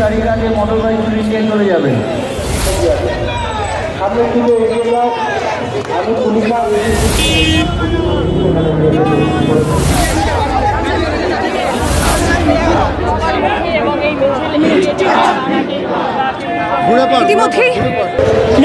তারিখ আগে motor bike নিয়ে চলে যাবেন সামনের দিকে এগিয়ে যাও আমি পুলিশা ইতিমধ্যেই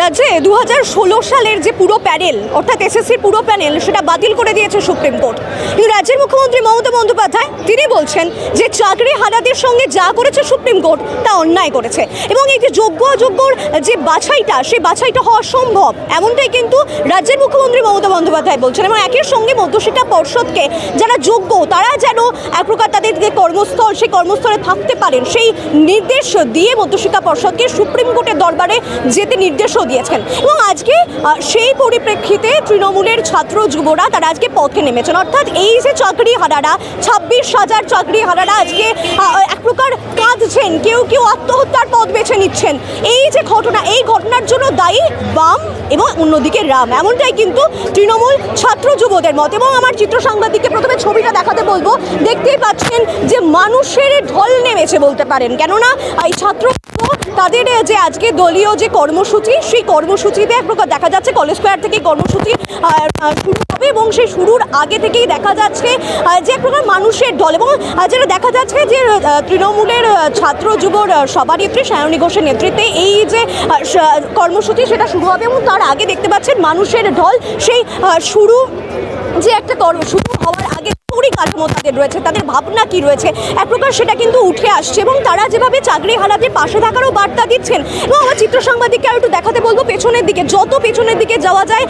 রাজ্যে দু হাজার ষোলো সালের যে পুরো প্যানেল, অর্থাৎ এসএসসির পুরো প্যানেল, সেটা বাতিল করে দিয়েছে সুপ্রিম কোর্ট। কিন্তু রাজ্যের মুখ্যমন্ত্রী মমতা বন্দ্যোপাধ্যায়, তিনি বলছেন যে চাকরি হারাদের সঙ্গে যা করেছে সুপ্রিম কোর্ট, তা অন্যায় করেছে। এবং এই যে যোগ্য অযোগ্যর যে বাছাইটা, সেই বাছাইটা হওয়া সম্ভব, এমনটাই কিন্তু রাজ্যের মুখ্যমন্ত্রী মমতা বন্দ্যোপাধ্যায় বলছেন। এবং একের সঙ্গে মধ্যশিক্ষা পর্ষদকে যারা যোগ্য, তারা যেন এক প্রকার তাদের যে কর্মস্থল, সেই কর্মস্থলে থাকতে পারেন, সেই নির্দেশ দিয়ে মধ্যশিক্ষা পর্ষদকে সুপ্রিম কোর্টের দরবারে যেতে নির্দেশও দিয়েছেন। এবং আজকে সেই পরিপ্রেক্ষিতে তৃণমূলের ছাত্র যুবরা তারা আজকে পথে নেমেছেন। অর্থাৎ এই যে চাকরি হারারা ছাব্বিশ হাজার চাকরি হারারা আজকে এক প্রকার কাঁদছেন, কেউ কেউ আত্মহত্যার পথ বেছে নিচ্ছেন। এই যে ঘটনা, এই ঘটনার জন্য দায়ী বাম এবং অন্যদিকে রাম। এমনটাই কিন্তু তৃণমূল ছাত্র যুবদের মত। এবং আমার চিত্র সাংবাদিককে প্রথমে ছবিটা দেখাতে বলব। দেখতেই পাচ্ছেন যে মানুষের ঢল নেমেছে বলতে পারেন। কেননা এই ছাত্র তাদের যে আজকে দলীয় যে কর্মসূচি, সেই কর্মসূচিতে এক প্রকার দেখা যাচ্ছে কলেজ স্কোয়ার থেকে কর্মসূচি শুরু হবে এবং সেই শুরুর আগে থেকেই দেখা যাচ্ছে যে এক প্রকার মানুষের ঢল এবং যেটা দেখা যাচ্ছে যে তৃণমূলের ছাত্র যুবর সভানেত্রী সায়নী ঘোষের নেতৃত্বে এই যে কর্মসূচি সেটা শুরু হবে এবং তার আগে দেখতে পাচ্ছেন মানুষের ঢল সেই শুরু যে একটা কর্ম, শুরু হওয়ার পরিকাঠামো তাদের রয়েছে, তাদের ভাবনা কি রয়েছে? এক প্রকার সেটা কিন্তু উঠে আসছে এবং তারা যেভাবে চাকরি হারাদের পাশে থাকারও বার্তা দিচ্ছেন। এবং আমার চিত্র সাংবাদিককে আর একটু দেখাতে বলব, পেছনের দিকে, যত পেছনের দিকে যাওয়া যায়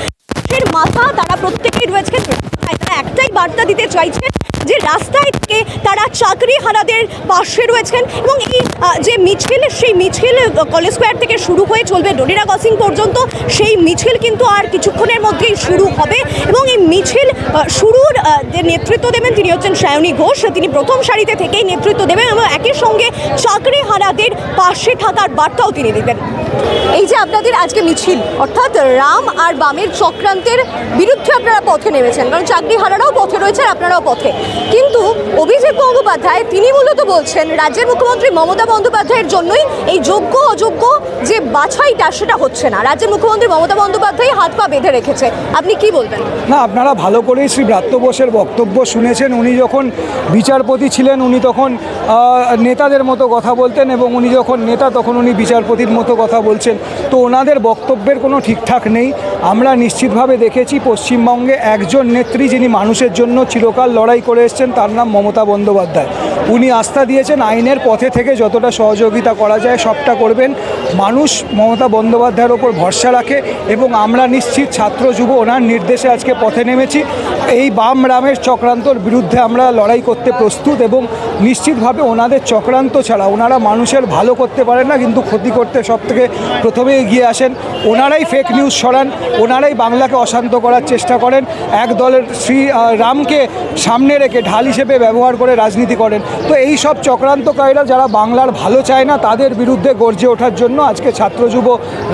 মানুষের মাথা তারা প্রত্যেকেই রয়েছেন। তারা একটাই বার্তা দিতে চাইছেন যে রাস্তায় থেকে তারা চাকরি হারাদের পাশে রয়েছেন এবং এই যে মিছিল, সেই মিছিল কলেজ স্কোয়ার থেকে শুরু হয়ে চলবে ডোডিরা ক্রসিং পর্যন্ত, সেই মিছিল কিন্তু আর কিছুক্ষণের মধ্যেই শুরু হবে এবং এই মিছিল শুরুর যে নেতৃত্ব দেবেন তিনি হচ্ছেন সায়নী ঘোষ তিনি প্রথম সারিতে থেকেই নেতৃত্ব দেবেন এবং একই সঙ্গে চাকরি হারাদের পাশে থাকার বার্তাও তিনি দেবেন এই যে আপনাদের আজকে মিছিল, অর্থাৎ রাম আর বামের চক্রান্তের বিরুদ্ধে আপনারা পথে নেমেছেন, কারণ চাকরি হারারাও পথে রয়েছে আর আপনারাও পথে। কিন্তু অভিজিৎ গঙ্গোপাধ্যায় তিনি মূলত বলছেন, রাজ্যের মুখ্যমন্ত্রী মমতা বন্দ্যোপাধ্যায়ের জন্যই এই যোগ্য, অযোগ্য যে বাছাইটা, সেটা হচ্ছে না। রাজ্যের মুখ্যমন্ত্রী মমতা বন্দ্যোপাধ্যায় হাত পা বেঁধে রেখেছে। আপনি কি বলবেন? না, আপনারা ভালো করেই শ্রী ব্রাত্য বোসের বক্তব্য শুনেছেন। উনি যখন বিচারপতি ছিলেন, উনি তখন নেতাদের মতো কথা বলতেন এবং উনি যখন নেতা, তখন উনি বিচারপতির মতো কথা বলছেন। তো ওনাদের বক্তব্যের কোনো ঠিকঠাক নেই। আমরা নিশ্চিতভাবে দেখেছি পশ্চিমবঙ্গে একজন নেত্রী যিনি মানুষের জন্য চিরকাল লড়াই করে এসেছেন, তার নাম মমতা বন্দ্যোপাধ্যায়। উনি আস্থা দিয়েছেন আইনের পথে থেকে যতটা সহযোগিতা করা যায় সবটা করবেন। মানুষ মমতা বন্দ্যোপাধ্যায়ের ওপর ভরসা রাখে এবং আমরা নিশ্চিত ছাত্র যুব, ওনার নির্দেশে আজকে পথে নেমেছি। এই বাম রামের চক্রান্তর বিরুদ্ধে আমরা লড়াই করতে প্রস্তুত এবং নিশ্চিতভাবে ওনাদের চক্রান্ত ছাড়া ওনারা মানুষের ভালো করতে পারেন না, কিন্তু ক্ষতি করতে সব থেকে প্রথমে এগিয়ে আসেন। ওনারাই ফেক নিউজ ছড়ান, ওনারাই বাংলাকে অশান্ত করার চেষ্টা করেন। এক দলের শ্রী রামকে সামনে রেখে ঢাল হিসেবে ব্যবহার করে রাজনীতি করেন। তো এই সব চক্রান্তকারীরা যারা বাংলার ভালো চায় না, তাদের বিরুদ্ধে গর্জে ওঠার জন্য আজকে ছাত্র যুব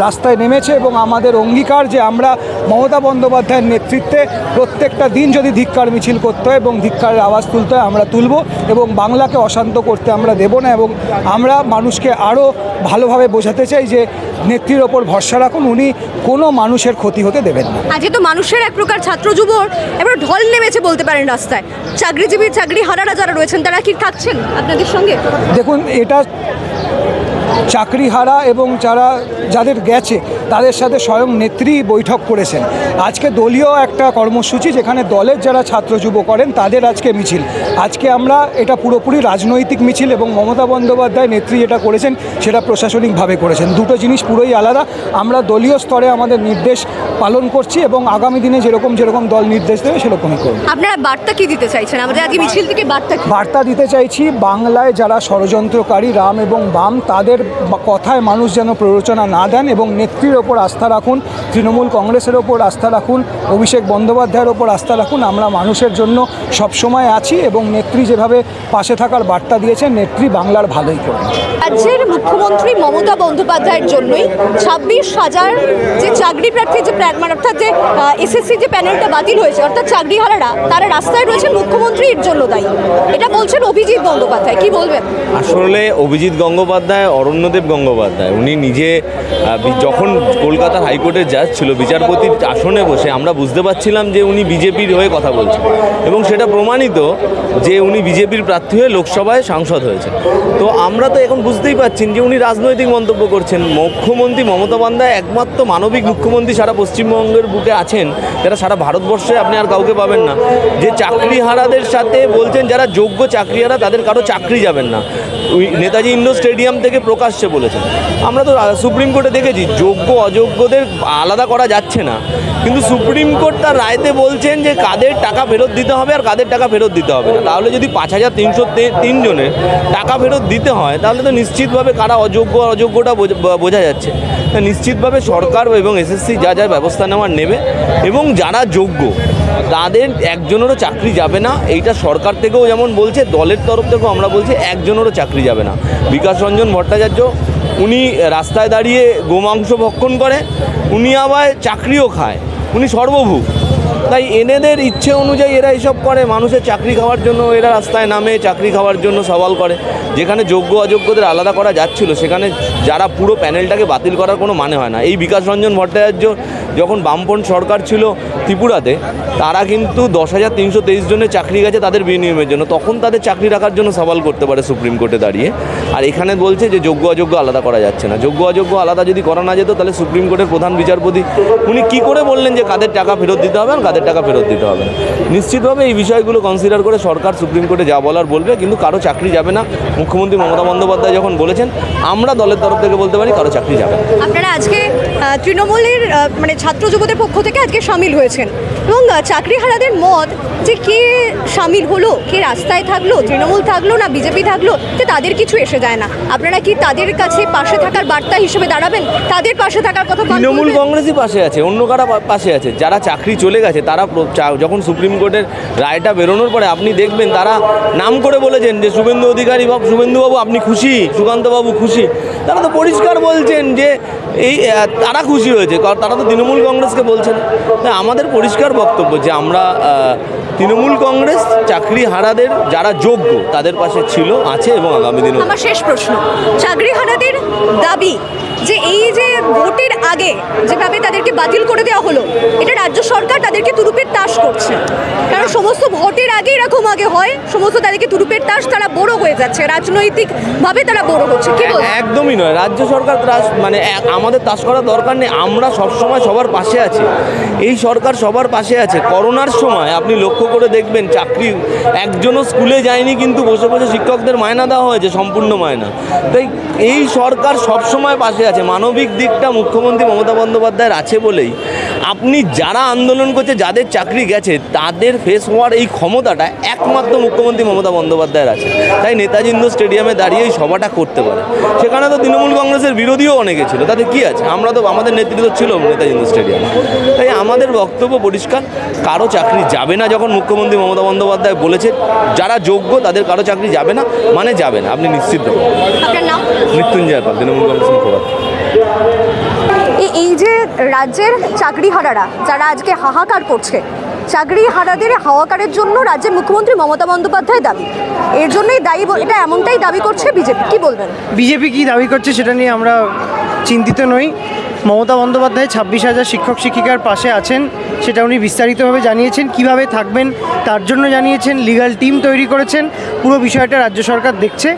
রাস্তায় নেমেছে এবং আমাদের অঙ্গীকার যে আমরা মমতা বন্দ্যোপাধ্যায়ের নেতৃত্বে প্রত্যেকটা দিন যদি ধিক্কার মিছিল করতে হয় এবং ধিক্কারের আওয়াজ তুলতে হয়, আমরা তুলব এবং বাংলাকে অশান্ত করতে আমরা দেব না এবং আমরা মানুষকে আরও ভালোভাবে বোঝাতে চাই যে নেত্রীর ওপর ভরসা রাখুন উনি কোনো মানুষের ক্ষতি হতে দেবেন না। আজকে তো মানুষের এক প্রকার ছাত্র যুবর এবার ঢল নেমেছে বলতে পারেন রাস্তায়। চাকরিজীবী চাকরি হারারা যারা রয়েছেন তারা কি থাকছেন আপনাদের সঙ্গে? দেখুন এটা চাকরিহারা এবং যারা যাদের গেছে তাদের সাথে স্বয়ং নেত্রী বৈঠক করেছেন। আজকে দলীয় একটা কর্মসূচি যেখানে দলের যারা ছাত্র যুব করেন তাদের আজকে মিছিল। আজকে আমরা এটা পুরোপুরি রাজনৈতিক মিছিল এবং মমতা বন্দ্যোপাধ্যায় নেত্রী যেটা করেছেন সেটা প্রশাসনিকভাবে করেছেন। দুটো জিনিস পুরোই আলাদা। আমরা দলীয় স্তরে আমাদের নির্দেশ পালন করছি এবং আগামী দিনে যেরকম যেরকম দল নির্দেশ দেবে সেরকমই করব। আপনারা বার্তা কি দিতে চাইছেন? আমাদের আজকে মিছিল থেকে বার্তা বার্তা দিতে চাইছি বাংলায় যারা ষড়যন্ত্রকারী রাম এবং বাম তাদের কথায় মানুষ যেন প্ররোচনা না দেন এবং নেত্রীর ওপর আস্থা রাখুন, তৃণমূল কংগ্রেসের ওপর আস্থা রাখুন, অভিষেক বন্দ্যোপাধ্যায়ের ওপর আস্থা রাখুন, আমরা মানুষের জন্য সবসময় আছি এবং নেত্রী যেভাবে পাশে থাকার বার্তা দিয়েছেন, নেত্রী বাংলার ভালোই করবেন রাজ্যের মুখ্যমন্ত্রী মমতা বন্দ্যোপাধ্যায়ের জন্যই ছাব্বিশ হাজার যে চাকরি প্রার্থী, যে মানে অর্থাৎ যে এসএসসি যে প্যানেলটা বাতিল হয়েছে, অর্থাৎ চাকরিহারারা তারা রাস্তায় রয়েছেন মুখ্যমন্ত্রীর জন্য দায়ী। এটা বলছেন অভিজিৎ বন্দ্যোপাধ্যায়। কি বলবেন? আসলে অভিজিৎ গঙ্গোপাধ্যায়, অরণ্যদেব গঙ্গোপাধ্যায়, উনি নিজে যখন কলকাতা হাইকোর্টের জাজ ছিল, বিচারপতির আসনে বসে আমরা বুঝতে পারছিলাম যে উনি বিজেপির হয়ে কথা বলছেন। এবং সেটা প্রমাণিত যে উনি বিজেপির প্রার্থী হয়ে লোকসভায় সাংসদ হয়েছে তো আমরা তো এখন বুঝতেই পাচ্ছেন যে উনি রাজনৈতিক মন্তব্য করছেন। মুখ্যমন্ত্রী মমতা বন্দ্যোপাধ্যায় একমাত্র মানবিক মুখ্যমন্ত্রী সারা পশ্চিমবঙ্গের বুকে আছেন। যারা সারা ভারতবর্ষে আপনি আর কাউকে পাবেন না। যে চাকরিহারাদের সাথে বলছেন যারা যোগ্য চাকরিহারা, তাদের কারও চাকরি যাবেন না। নেতাজি ইন্ডোর স্টেডিয়াম থেকে প্রকাশ্যে বলেছে আমরা তো সুপ্রিম কোর্টে দেখেছি, যোগ্য, অযোগ্যদের আলাদা করা যাচ্ছে না। কিন্তু সুপ্রিম কোর্ট তার রায়তে বলছেন যে কাদের টাকা ফেরত দিতে হবে আর কাদের টাকা ফেরত দিতে হবে না। তাহলে যদি পাঁচ হাজার তিনশো তিনজনের টাকা ফেরত দিতে হয়, তাহলে তো নিশ্চিতভাবে কারা অযোগ্য অযোগ্যটা বোঝা- যাচ্ছে। নিশ্চিতভাবে সরকার এবং এসএসসি যা যা ব্যবস্থা নেওয়ার নেবে এবং যারা যোগ্য, তাদের একজনেরও চাকরি যাবে না। এইটা সরকার থেকেও যেমন বলছে, দলের তরফ থেকেও আমরা বলছি, একজনেরও চাকরি যাবে না। বিকাশ রঞ্জন ভট্টাচার্য, উনি রাস্তায় দাঁড়িয়ে গোমাংস ভক্ষণ করে, উনি আবার চাকরিও খায়। উনি সর্বভূ তাই এনেদের ইচ্ছে অনুযায়ী এরা এসব করে। মানুষের চাকরি খাওয়ার জন্য এরা রাস্তায় নামে, চাকরি খাওয়ার জন্য সওয়াল করে। যেখানে যোগ্য অযোগ্যদের আলাদা করা যাচ্ছিল, সেখানে যারা পুরো প্যানেলটাকে বাতিল করার কোনো মানে হয় না। এই বিকাশ রঞ্জন ভট্টাচার্য যখন বামপন্থ সরকার ছিল ত্রিপুরাতে, তারা কিন্তু দশ হাজার তিনশো তেইশ জনের চাকরি গেছে তাদের বিনিয়োগের জন্য। তখন তাদের চাকরি রাখার জন্য সওয়াল করতে পারে সুপ্রিম কোর্টে দাঁড়িয়ে। আর এখানে বলছে যে যোগ্য অযোগ্য আলাদা করা যাচ্ছে না। যোগ্য অযোগ্য আলাদা যদি করা না যেত, তাহলে সুপ্রিম কোর্টের প্রধান বিচারপতি, উনি কি করে বললেন যে কাদের টাকা ফেরত দিতে হবে আর কাদের টাকা ফেরত দিতে হবে নিশ্চিতভাবে এই বিষয়গুলো কনসিডার করে সরকার সুপ্রিম কোর্টে যা বলার বলবে, কিন্তু কারও চাকরি যাবে না। মুখ্যমন্ত্রী মমতা বন্দ্যোপাধ্যায় যখন বলেছেন, আমরা দলের তরফ থেকে বলতে পারি, কারও চাকরি যাবে আপনারা আজকে তৃণমূলের মানে ছাত্র যুবদের পক্ষ থেকে আজকে সামিল হয়েছেন। এবং চাকরিহারাদের মত যে কে সামিল হলো কে রাস্তায় থাকল তৃণমূল থাকল না বিজেপি থাকল যে তাদের কিছু এসে যায় না। আপনারা কি তাদের কাছে পাশে থাকার বার্তা হিসেবে দাঁড়াবেন? তাদের পাশে থাকার কথা তৃণমূল? কংগ্রেসই পাশে আছে অন্য কারা পাশে আছে? যারা চাকরি চলে গেছে তারা যখন সুপ্রিম কোর্টের রায়টা বেরোনোর পরে আপনি দেখবেন তারা নাম করে বলেছেন যে শুভেন্দু অধিকারী বাবু শুভেন্দুবাবু আপনি খুশি সুকান্তবাবু খুশি। তারা তো পরিষ্কার বলছেন যে এই তারা খুশি হয়েছে কারণ তারা তো তৃণমূল কংগ্রেসকে বলছেন। না, আমাদের পরিষ্কার বক্তব্য যে আমরা তৃণমূল কংগ্রেস চাকরি হারাদের যারা যোগ্য, তাদের পাশে ছিল, আছে এবং আগামী দিনে আমার শেষ প্রশ্ন। চাকরি হারাদের দাবি যে এই যে ভোটের আগে যেভাবে তাদেরকে বাতিল করে দেওয়া হলো, এটা রাজ্য সরকার তাদেরকে তুরুপের তাস করছে। কারণ সমস্ত ভোটের আগে এরকম আগে হয়, সমস্ত তাদেরকে তুরুপের তাস তারা বড় হয়ে যাচ্ছে, রাজনৈতিকভাবে তারা বড় হচ্ছে একদমই নয়, রাজ্য সরকার ত্রাস মানে আমাদের তাস করার দরকার নেই, আমরা সবসময় সবার পাশে আছি। এই সরকার সবার পাশে আছে, করোনার সময় আপনি লক্ষ্য করে দেখবেন, চাকরি, একজনও স্কুলে যায়নি কিন্তু বসে বসে শিক্ষকদের মায়না দেওয়া হয়েছে, সম্পূর্ণ মায়না। তাই এই সরকার সবসময় পাশে আছে। মানবিক দিকটা মুখ্যমন্ত্রী মমতা বন্দ্যোপাধ্যায়ের আছে বলেই। আপনি যারা আন্দোলন করছে যাদের চাকরি গেছে তাদের ফেস হওয়ার এই ক্ষমতাটা একমাত্র মুখ্যমন্ত্রী মমতা বন্দ্যোপাধ্যায়ের আছে। তাই নেতাজি স্টেডিয়ামে দাঁড়িয়ে এই সভাটা করতে পারে। সেখানে তো তৃণমূল কংগ্রেসের বিরোধীও অনেকে ছিল। তাতে কি আছে? আমরা তো আমাদের নেতৃত্ব ছিল নেতাজি ইন্ডোর স্টেডিয়ামে। তাই আমাদের বক্তব্য পরিষ্কার কারও চাকরি যাবে না যখন মুখ্যমন্ত্রী মমতা বন্দ্যোপাধ্যায় বলেছে যারা যোগ্য তাদের কারও চাকরি যাবে না মানে যাবে না। আপনি নিশ্চিত মৃত্যুঞ্জয় পাল তৃণমূল কংগ্রেস মুখপাত্র। এই- যে রাজ্যের চাকরিহারারা, যারা আজকে হাহাকার করছে, চাকরিহারাদের হাহাকারের জন্য রাজ্যের মুখ্যমন্ত্রী মমতা বন্দ্যোপাধ্যায় দাবি। এর জন্যই দায়ী এটা এমনটাই দাবি করছে বিজেপি। কি বলবেন? বিজেপি কি দাবি করছে সেটা নিয়ে আমরা চিন্তিত নই। মমতা বন্দ্যোপাধ্যায় ছাব্বিশ হাজার শিক্ষক শিক্ষিকার পাশে আছেন, সেটা উনি বিস্তারিতভাবে জানিয়েছেন, কীভাবে থাকবেন তার জন্য জানিয়েছেন লিগ্যাল টিম তৈরি করেছেন, পুরো বিষয়টা রাজ্য সরকার দেখছে।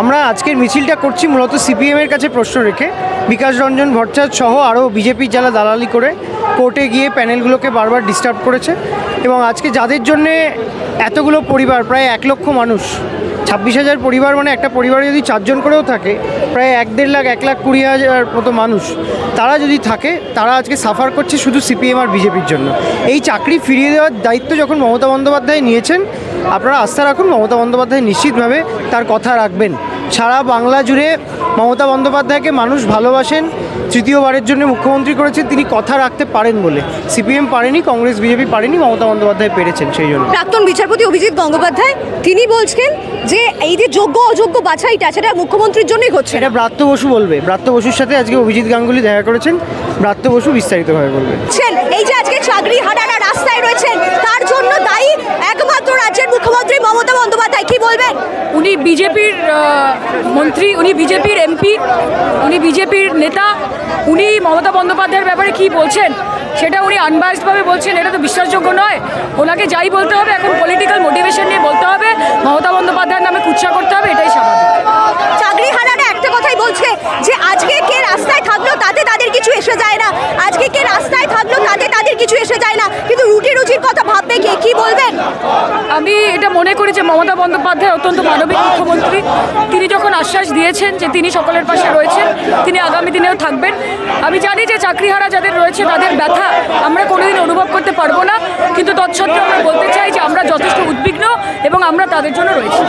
আমরা আজকের মিছিলটা করছি মূলত সিপিএমের কাছে প্রশ্ন রেখে। বিকাশ রঞ্জন ভট্টাচার্য সহ আরও বিজেপির যারা দালালি করে কোর্টে গিয়ে প্যানেলগুলোকে বারবার ডিস্টার্ব করেছে। এবং আজকে যাদের জন্যে এতগুলো পরিবার, প্রায় এক লক্ষ মানুষ ছাব্বিশ হাজার পরিবার মানে একটা পরিবারে যদি চারজন করেও থাকে, প্রায় এক দেড় লাখ, এক লাখ কুড়ি হাজার মতো মানুষ, তারা যদি থাকে, তারা আজকে সাফার করছে শুধু সিপিএম আর বিজেপির জন্য। এই চাকরি ফিরিয়ে দেওয়ার দায়িত্ব যখন মমতা বন্দ্যোপাধ্যায় নিয়েছেন, আপনারা আস্থা রাখুন, মমতা বন্দ্যোপাধ্যায় নিশ্চিতভাবে তার কথা রাখবেন। সারা বাংলা জুড়ে মমতা বন্দ্যোপাধ্যায়কে মানুষ ভালোবাসেন, তৃতীয়বারের জন্য মুখ্যমন্ত্রী করেছেন, তিনি কথা রাখতে পারেন বলে। সিপিএম পারেনি, কংগ্রেস, বিজেপি পারেনি, মমতা বন্দ্যোপাধ্যায় পেরেছেন সেই জন্য। প্রাক্তন বিচারপতি অভিজিৎ গঙ্গোপাধ্যায়, তিনি বলছেন যে এই যে যোগ্য অযোগ্য বাছাইটা সেটা মুখ্যমন্ত্রীর জন্যই হচ্ছে এটা ব্রাত্য বসু বলবে। ব্রাত্য বসুর সাথে আজকে অভিজিৎ গাঙ্গুলি দেখা করেছেন। ব্রাত্য বসু বিস্তারিতভাবে বলবে। বলছেন এই যে আজকে চাকরি হারারা রাস্তায় রয়েছেন তার জন্য দায়ী একমাত্র রাজ্যের মুখ্যমন্ত্রী বন্দ্যোপাধ্যায় কি বলবেন? উনি বিজেপির মন্ত্রী উনি বিজেপির এমপি উনি বিজেপির নেতা উনি মমতা বন্দ্যোপাধ্যায়ের ব্যাপারে কি বলছেন সেটা উনি আনবায়াসডভাবে বলছেন এটা তো বিশ্বাসযোগ্য নয়। ওনাকে যাই বলতে হবে এখন পলিটিক্যাল মোটিভেশন নিয়ে বলতে হবে মমতা বন্দ্যোপাধ্যায়ের নামে কুচ্ছা করতে হবে এটাই স্বাভাবিক। চাকরি হারারা একটা কথাই বলছে যে আজকে কে রাস্তায় থাকল তাতে তাদের কিছু এসে যায় না। আজকে কে রাস্তায় থাকল তাতে তাদের কিছু এসে যায় না কিন্তু রুটি রুজির কথা ভাববে কে কি বলবেন আমি এটা মনে করি যে মমতা বন্দ্যোপাধ্যায় অত্যন্ত মানবিক মুখ্যমন্ত্রী। তিনি যখন আশ্বাস দিয়েছেন যে তিনি সকলের পাশে রয়েছেন, তিনি আগামী দিনেও থাকবেন। আমি জানি যে চাকরিহারা যাদের রয়েছে, তাদের ব্যথা আমরা কোনোদিন অনুভব করতে পারব না। কিন্তু তৎসত্ত্বেও আমরা বলতে চাই যে আমরা যথেষ্ট উদ্বিগ্ন এবং আমরা তাদের জন্য রয়েছি।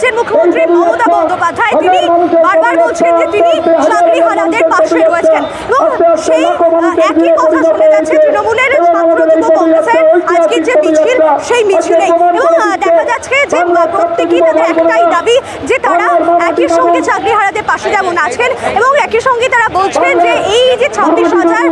রাজ্যের মুখ্যমন্ত্রী মমতা বন্দ্যোপাধ্যায়। তিনি বারবার বলছেন যে তিনি চাকরি হারাদের পাশে রয়েছেন। এবং সেই একই কথা শুনে যাচ্ছে তৃণমূলের ছাত্র কংগ্রেসের আজকের যে মিছিল, সেই মিছিলে। এবং দেখা যাচ্ছে যে প্রত্যেকেই তাদের একটাই দাবি যে তারা একই সঙ্গে চাকরি হারাদের পাশে যেমন আছেন এবং একই সঙ্গে তারা বলছেন যে এই যে ছাব্বিশ হাজার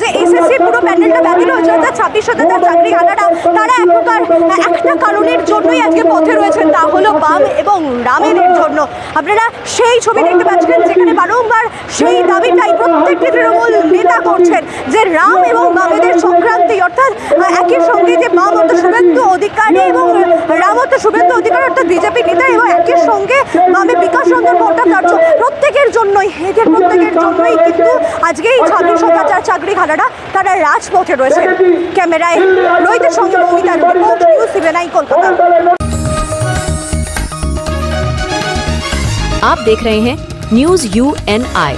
যে এসএসসি পুরো প্যানেলটা বাতিল হয়েছে, অর্থাৎ ছাব্বিশ হাজার চাকরি হারারা, তারা এক প্রকার একটা কারণের জন্যই আজকে পথে রয়েছেন, তা হলো বাম এবং রামের জন্য। আপনারা সেই ছবি দেখতে পাচ্ছেন, যেখানে বারংবার সেই দাবিটাই প্রত্যেকটি তৃণমূল নেতা করছেন, যে রাম এবং বামেদের সংক্রান্তি, অর্থাৎ একই সঙ্গে যে বাম অর্থাৎ শুভেন্দু অধিকারী এবং রাম অর্থাৎ শুভেন্দু অধিকারী, অর্থাৎ বিজেপি নেতা এবং একই সঙ্গে বামে বিকাশ চন্দ্র ভট্টাচার্য, প্রত্যেকের জন্যই, এদের প্রত্যেকের জন্যই কিন্তু আজকে এই ছাব্বিশ হাজার চাকরি হারারা তারা রাজপথে রয়েছে ক্যামেরায় রোহিতের সঙ্গে মৌমিতা রিপোর্ট নিউজ সিভেনাই কলকাতা आप देख रहे हैं न्यूज यू एन आई